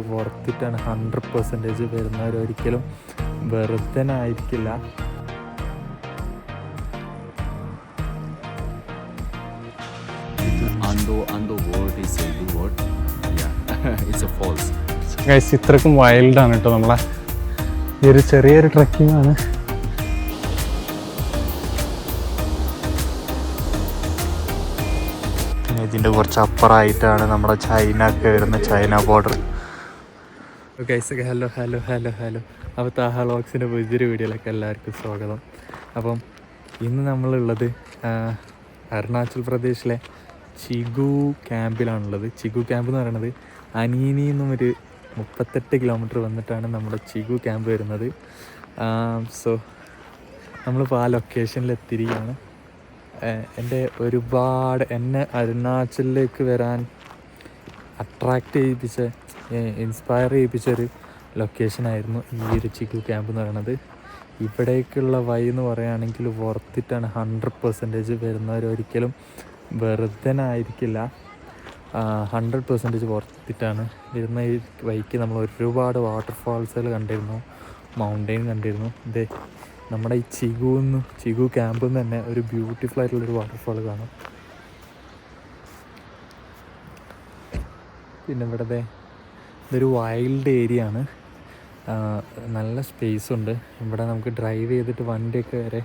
വർത്തിട്ടാണ് hundred percentage വരുന്നവരൊരിക്കലും വെറുതെ ആയിരിക്കില്ല Ando, Ando word is a Urdu word. Yeah, it's a false. Guys ഇത്രക്കും വൈൽഡാണ് കേട്ടോ നമ്മളെ. ഈ ഒരു ചെറിയൊരു ട്രക്കിംഗ് ആണ്. ഇതിന്റെ കുറച്ച് അപ്പുറമായിട്ടാണ് നമ്മുടെ ചൈന ഒക്കെ വരുന്ന China border guys hello hello hello hello അപ്പോൾ താഹ ലോക്സിന്റെ പുതിയൊരു വീഡിയോയിലേക്ക് എല്ലാവർക്കും സ്വാഗതം. അപ്പം ഇന്ന് നമ്മളുള്ളത് അരുണാചൽ പ്രദേശിലെ ചിഗു ക്യാമ്പിലാണുള്ളത്. ചിഗു ക്യാമ്പ് എന്ന് പറയുന്നത് അനീനി എന്നും ഒരു മുപ്പത്തെട്ട് കിലോമീറ്റർ വന്നിട്ടാണ് നമ്മുടെ ചിഗു ക്യാമ്പ് വരുന്നത്. സോ നമ്മളിപ്പോൾ ആ ലൊക്കേഷനിൽ എത്തിയിരിക്കുകയാണ് എന്റെ ഒരുപാട് എന്നെ അരുണാചലിലേക്ക് വരാൻ അട്രാക്റ്റ് ചെയ്യിപ്പിച്ച ഇൻസ്പയർ ചെയ്യിപ്പിച്ചൊരു ലൊക്കേഷനായിരുന്നു ഈ ഒരു ചിക്കു ക്യാമ്പ് എന്ന് പറയുന്നത് ഇവിടേക്കുള്ള വഴി എന്ന് പറയുകയാണെങ്കിൽ വർത്തിട്ടാണ് ഹൺഡ്രഡ് പെർസെന്റേജ് വരുന്നവരൊരിക്കലും വെറുതെ ആയിരിക്കില്ല. ഹൺഡ്രഡ് പെർസെന്റേജ് വർത്തിട്ടാണ് വരുന്ന ഈ വൈക്ക് നമ്മൾ ഒരുപാട് വാട്ടർഫാൾസുകൾ കണ്ടിരുന്നു. മൗണ്ടെയിൻ കണ്ടിരുന്നു. ഇതേ നമ്മുടെ ഈ ചിഗുന്ന് ചിഗു ക്യാമ്പിൽ നിന്ന് തന്നെ ഒരു ബ്യൂട്ടിഫുൾ ആയിട്ടുള്ളൊരു വാട്ടർഫാൾ കാണാം. പിന്നെ ഇവിടുത്തെ ഇതൊരു വൈൽഡ് ഏരിയ ആണ്. നല്ല സ്പേസ് ഉണ്ട്. ഇവിടെ നമുക്ക് ഡ്രൈവ് ചെയ്തിട്ട് വണ്ടിയൊക്കെ വരെ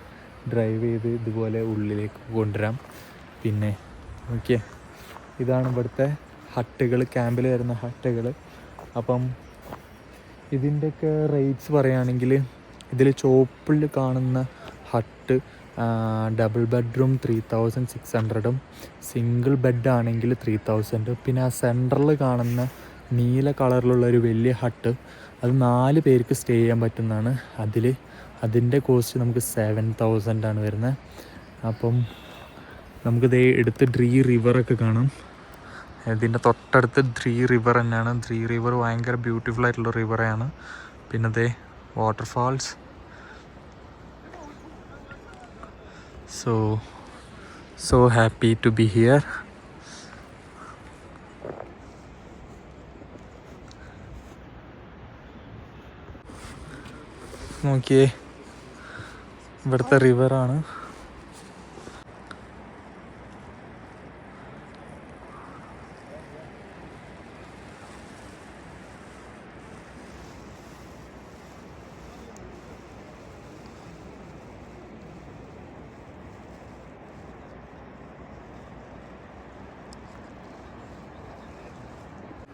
ഡ്രൈവ് ചെയ്ത് ഇതുപോലെ ഉള്ളിലേക്ക് കൊണ്ടുവരാം. പിന്നെ ഓക്കെ ഇതാണ് ഇവിടുത്തെ ഹട്ടുകൾ ക്യാമ്പിൽ വരുന്ന ഹട്ടുകൾ അപ്പം ഇതിന്റെയൊക്കെ റേറ്റ്സ് പറയുകയാണെങ്കിൽ ഇതിൽ ചോപ്പിൽ കാണുന്ന hut double bedroom three thousand six ഹൺഡ്രഡും single bed ആണെങ്കിൽ ത്രീ തൗസൻഡ് പിന്നെ ആ സെൻട്രൽ കാണുന്ന നീല കളറിലുള്ള ഒരു വലിയ ഹട്ട് അത് നാല് പേർക്ക് സ്റ്റേ ചെയ്യാൻ പറ്റുന്നതാണ്. അതിൽ അതിന്റെ കോസ്റ്റ് നമുക്ക് സെവൻ തൗസൻഡ് ആണ് വരുന്നത്. അപ്പം നമുക്കിത് എടുത്ത് ഡ്രീ റിവറൊക്കെ കാണാം. ഇതിന്റെ തൊട്ടടുത്ത് ദ്രീ റിവർ തന്നെയാണ്. ദ്രീ റിവർ ഭയങ്കര ബ്യൂട്ടിഫുൾ ആയിട്ടുള്ള റിവറാണ് പിന്നെ ദേ waterfalls so so happy to be here നോക്കിയേ. ഇവിടുത്തെ റിവറാണ്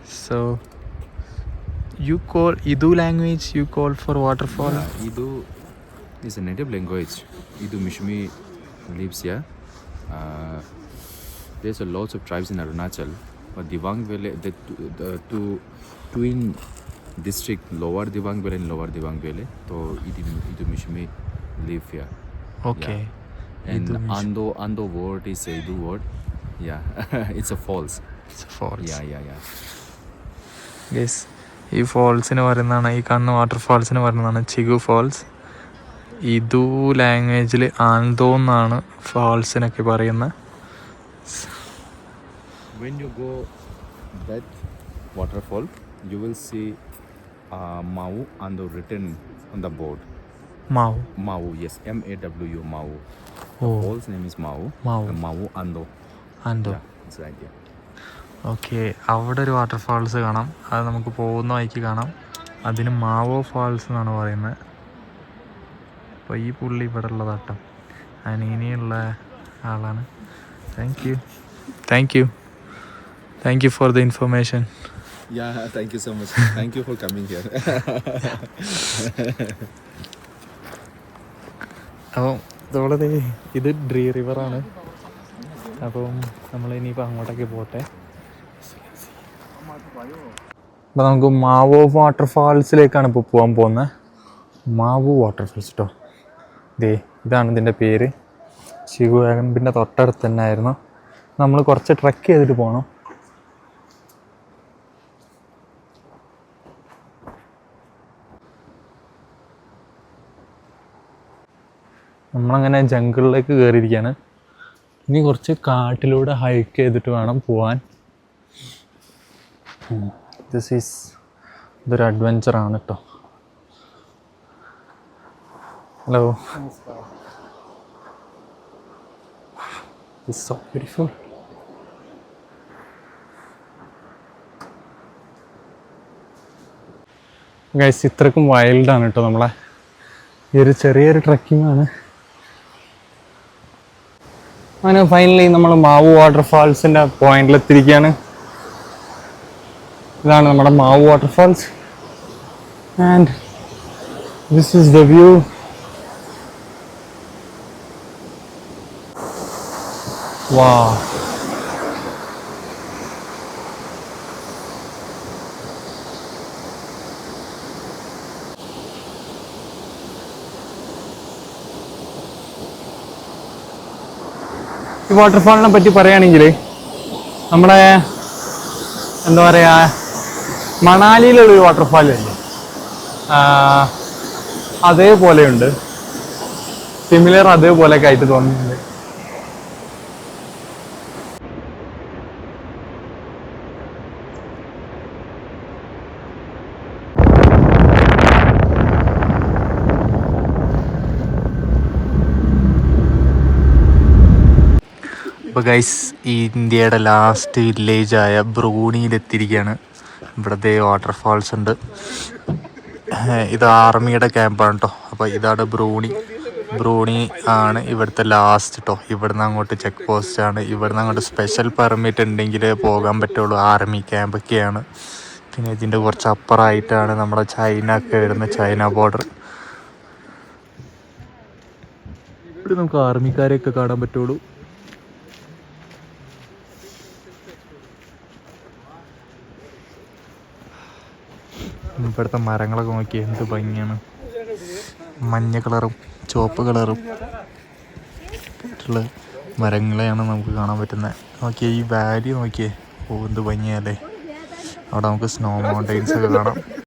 So, you call Idu language, you call for waterfall? Uh, Idu is a native language. Idu Mishmi lives here. Uh, there's a lots of tribes in Arunachal, but Diwang Valley, the, two- the two twin district, Lower Diwang Valley and Lower Diwang Valley. So Idu, Idu Mishmi live here. Okay. And Idu Ando Ando word is Idu word. Yeah, it's a false. It's a false. Yeah, yeah, yeah. Yes. ഈ ഫോൾസിന് പറയുന്നതാണ് ഈ കാണുന്ന വാട്ടർഫാൾസിന് പറയുന്നതാണ് ചിഗു false ഇതു ലാംഗ്വേജിൽ ആന്തോ എന്നാണ് ഫാൾസിനൊക്കെ പറയുന്നത് When you go that waterfall, you will see uh, Mau and the written on the board. Mau. Mau, yes, M A W Mau. The Fall's name is Mau. Mau. Mau Ando. ആന്തോ Yeah, it's right there. Okay അവിടെ ഒരു waterfalls കാണാം. അത് നമുക്ക് പോകുന്ന വഴിക്ക് കാണാം. അതിന് മാവോ ഫാൾസ് എന്നാണ് പറയുന്നത്. അപ്പോൾ ഈ പുള്ളി ഇവിടെ ഉള്ളതാട്ടം. അനീനിയുള്ള ആളാണ്. Thank you thank you thank you for the information Yeah, thank you so much. thank you for coming here. അപ്പം ഇതോളത് ഇത് ഡ്രീ റിവറാണ് അപ്പം നമ്മൾ ഇനിയിപ്പോൾ അങ്ങോട്ടേക്ക് പോട്ടെ. അപ്പം നമുക്ക് മാവോ വാട്ടർഫാൾസിലേക്കാണ് ഇപ്പോൾ പോകാൻ പോകുന്നത് മാവോ വാട്ടർഫാൾസ് കേട്ടോ ദേ ഇതാണ് ഇതിന്റെ പേര്. ശിവകാമ്പിന്റെ തൊട്ടടുത്ത് തന്നെ ആയിരുന്നു നമ്മൾ കുറച്ച് ട്രക്ക് ചെയ്തിട്ട് പോകണം നമ്മളങ്ങനെ ജംഗിളിലേക്ക് കയറിയിരിക്കുകയാണ് ഇനി കുറച്ച് കാട്ടിലൂടെ ഹൈക്ക് ചെയ്തിട്ട് വേണം പോവാൻ. ദിസ് ഈസ് ഇതൊരു അഡ്വഞ്ചർ ആണ് കേട്ടോ ഹലോ സോ ബ്യൂട്ടിഫുൾ ഗൈസ് ഇത്രക്കും വൈൽഡാണ് കേട്ടോ നമ്മളെ. ഈ ഒരു ചെറിയൊരു ട്രക്കിംഗ് ആണ്. അങ്ങനെ ഫൈനലി നമ്മൾ മാവു വാട്ടർഫാൾസിന്റെ പോയിന്റിലെത്തിയിരിക്കുകയാണ് ഇതാണ് നമ്മുടെ Mau waterfalls and this is the view വാ ഈ വാട്ടർഫാളിനെ പറ്റി പറയുകയാണെങ്കിൽ നമ്മുടെ എന്താ പറയുക മണാലിയിലുള്ളൊരു വാട്ടർഫാൾ ഉണ്ട്. അതേപോലെയുണ്ട്. സിമിലർ അതേപോലെയൊക്കെ ആയിട്ട് തോന്നുന്നുണ്ട്. അപ്പോൾ ഗൈസ് ഇന്ത്യയുടെ ലാസ്റ്റ് വില്ലേജായ ബ്രൂണിയിലെത്തിയിരിക്കുകയാണ് ഇവിടുത്തെ വാട്ടർഫാൾസ് ഉണ്ട്. ഇത് ആർമിയുടെ ക്യാമ്പാണ് കേട്ടോ അപ്പോൾ ഇതാണ് ബ്രൂണി. ബ്രൂണി ആണ് ഇവിടുത്തെ ലാസ്റ്റ് കേട്ടോ ഇവിടുന്ന് അങ്ങോട്ട് ചെക്ക് പോസ്റ്റ് ആണ്. ഇവിടുന്ന് അങ്ങോട്ട് സ്പെഷ്യൽ പെർമിറ്റ് ഉണ്ടെങ്കിൽ പോകാൻ പറ്റുള്ളൂ. ആർമി ക്യാമ്പൊക്കെയാണ് പിന്നെ ഇതിന്റെ കുറച്ച് അപ്പുറമായിട്ടാണ് നമ്മുടെ ചൈന ഒക്കെ വരുന്നത് ചൈന ബോർഡർ ഇവിടെ നമുക്ക് ആർമിക്കാരെയൊക്കെ കാണാൻ പറ്റുള്ളൂ. ഇവിടുത്തെ മരങ്ങളൊക്കെ നോക്കി എന്ത് ഭംഗിയാണ്. മഞ്ഞ കളറും ചുവപ്പ് കളറും ആയിട്ടുള്ള മരങ്ങളെയാണ് നമുക്ക് കാണാൻ പറ്റുന്നത്. നോക്കിയേ ഈ വാലി നോക്കിയേ. ഓ എന്ത് ഭംഗിയല്ലേ അവിടെ നമുക്ക് സ്നോ മൗണ്ടൈൻസ് ഒക്കെ കാണാം.